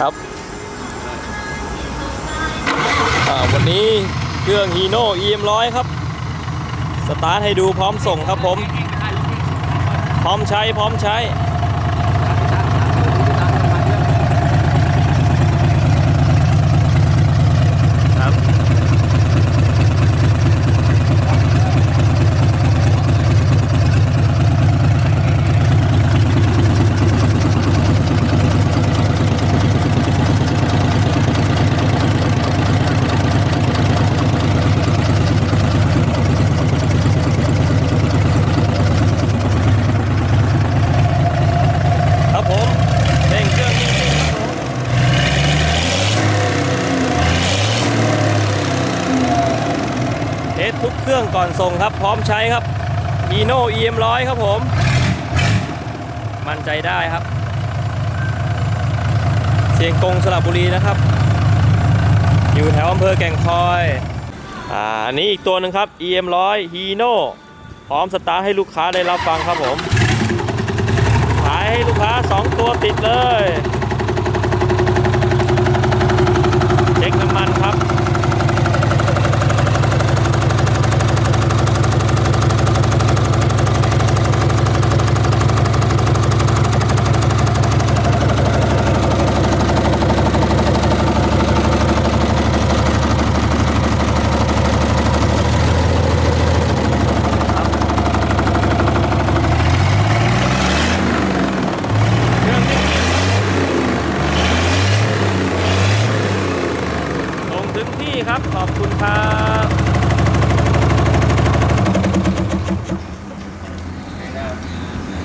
ครับวันนี้เครื่องฮีโน่ EM ร้อยครับ สตาร์ทให้ดูพร้อมส่งครับผม พร้อมใช้พร้อมใช้ ครับ ครับผมเร่งเครื่องนิดนึงครับผม เทสทุกเครื่องก่อนส่งครับ พร้อมใช้ครับ e n o EM ร้อยครับผม มั่นใจได้ครับ เสียงกงสระบุรีนะครับ อยู่แถวอำเภอแก่งคอยอ่าอันนี้อีกตัวหนึ่งครับ EM ร้อย Hino พร้อมสตาร์ทให้ลูกค้าได้รับฟังครับผมขายให้ลูกค้า 2 ตัวติดเลย ครับ ขอบคุณครับ